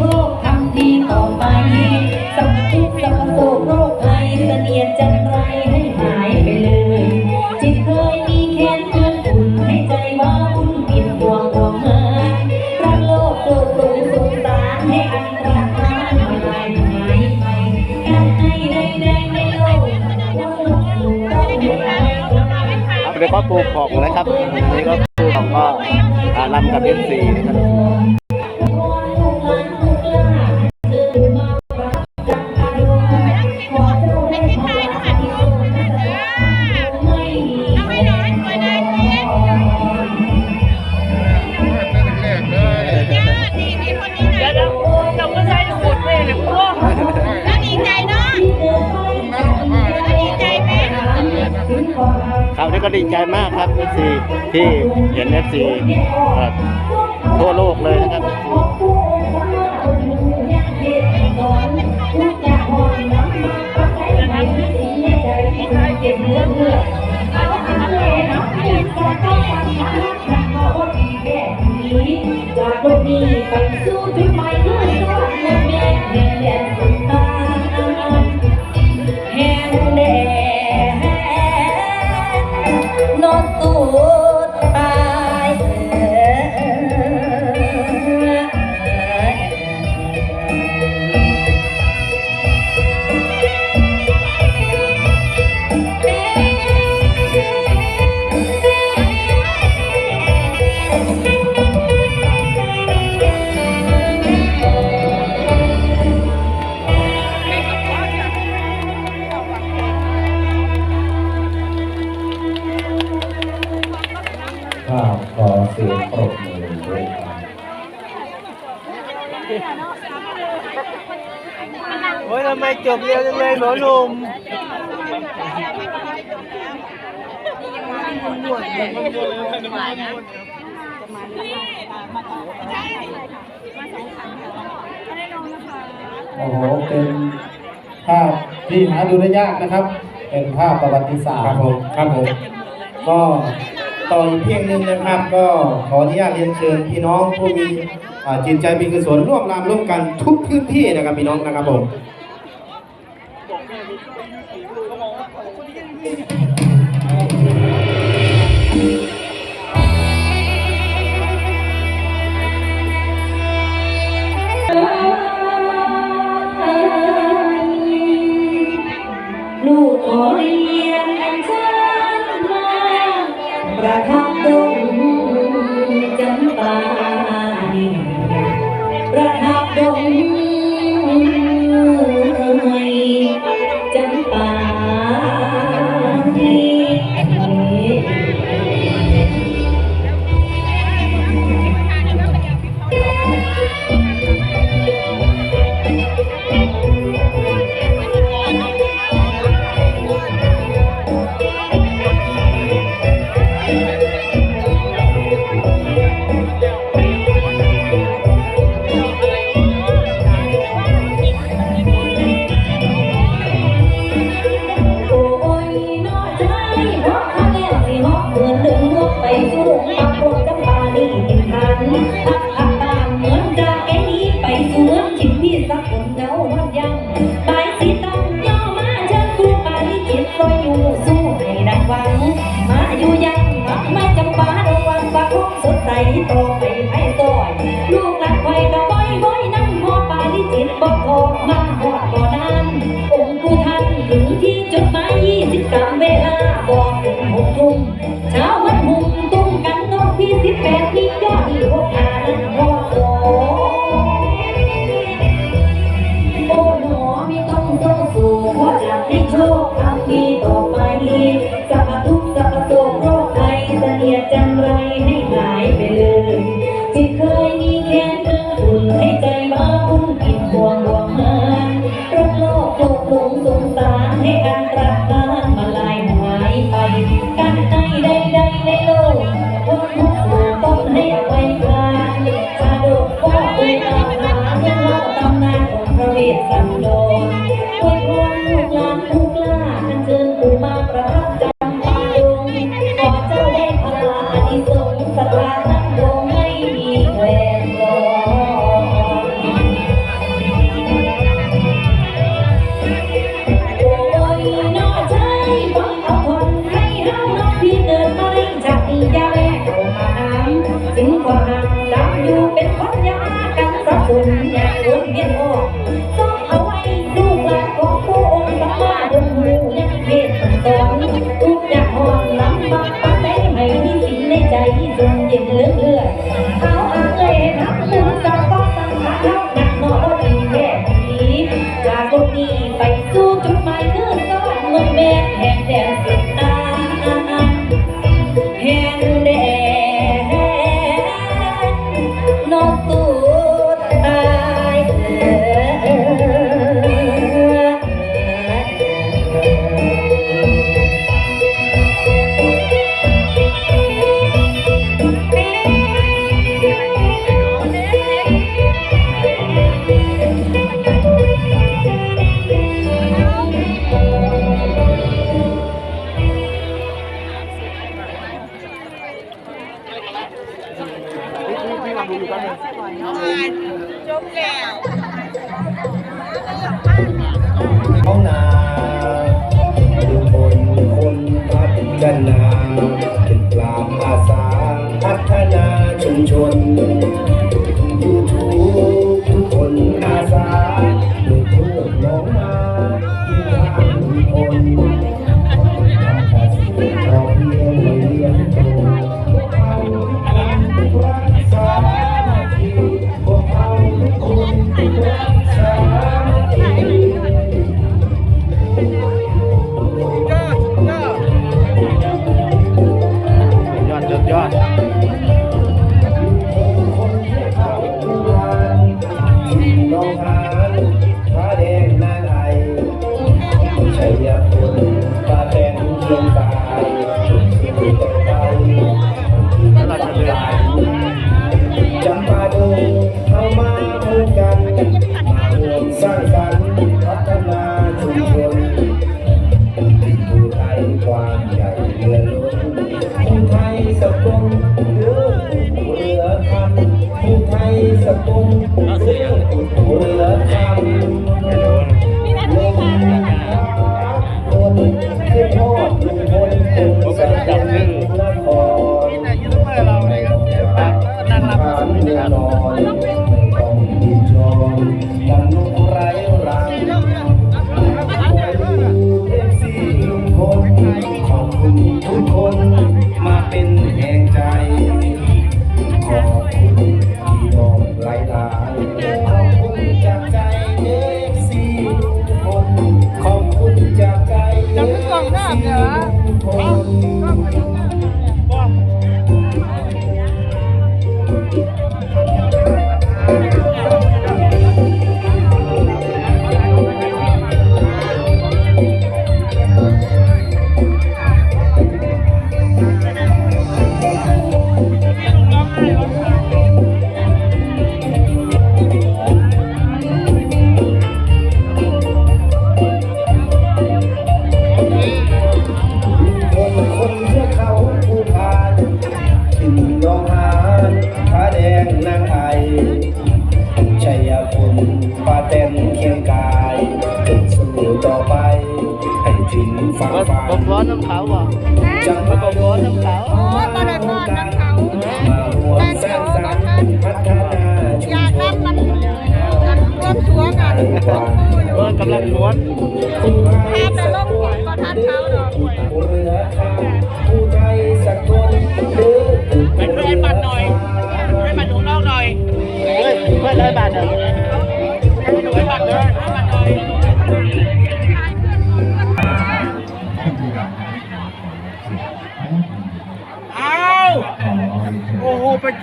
ชคทำดีต่อไปสัพทุกข์สัพโศกโรคภัยเสนียดจันไรให้หายไปเลย จิตเคยมีแค้นเพื่อนอุ่นให้ใจว่าวุ่นปิดห่วงห่วงหารักโลกโกรธหลงสงสารให้อันตรธานมาลายหายไปการให้ได้ได้ในโลกต้องไม่อายครับเดี๋ยวก็ปลูกของนะครับนี่ก็ปลูกของก็อ่ารำกับเอฟซีนะครับ ครับนี่ก็ดีใจมากครับเอฟซีที่เห็นเอฟซีทั่วโลกเลยนะครับจากโลกนี้ไปสู่จุดหมายคือ จบเร็วจังเลยหมอหนุ่มโอ้โห เป็นภาพที่หาดูได้ยากนะครับ เป็นภาพประวัติศาสตร์ครับผมครับผมก็ต่ออีกเพียงหนึ่งนะครับ ก็ขออนุญาตเรียนเชิญพี่น้องผู้มีอ่าจิตใจเป็นกุศลร่วมรำร่วมกันทุกพื้นที่นะครับพี่น้องนะครับผม อยู่สู้ให้ดังวัง มาอยู่ยังมามาจำปาระวังปากคงสดใสต่อไปไม่ซอย ลูกหลานคอยกะบ่อยบ่อยนั่งหอปาลิจิตบอกทมาหอดบ่อนานองค์ผู้ทันถึงที่จดหมายยี่สิบสามเวลาบอกถึงหกทุ่มเช้าวันหุ่ม ให้หายไปเลยที่เคยมีแค่ ดูอยู่ครับจบแล้วห้องนาคนคนพัฒนาเป็นปราบอาสาพัฒนาชุมชนยูทู จำปาดูเข้ามาคู่กันมาร่วมสางสรรค์พัฒนาชุมชนผู้ไทยความใหเรือล้นคนไทยสังคม Yeah. น้ำเขาบ่จังมาบอกร้อนน้ำเขาโอ้บริบอนน้ำเขาแต่เอ้าก็ท่านอยากรับมันเลยกันร่วมทัวร์กันควบคู่อยู่กำลังม้วนพาไปร่วมทัวร์ก็ท่านเขา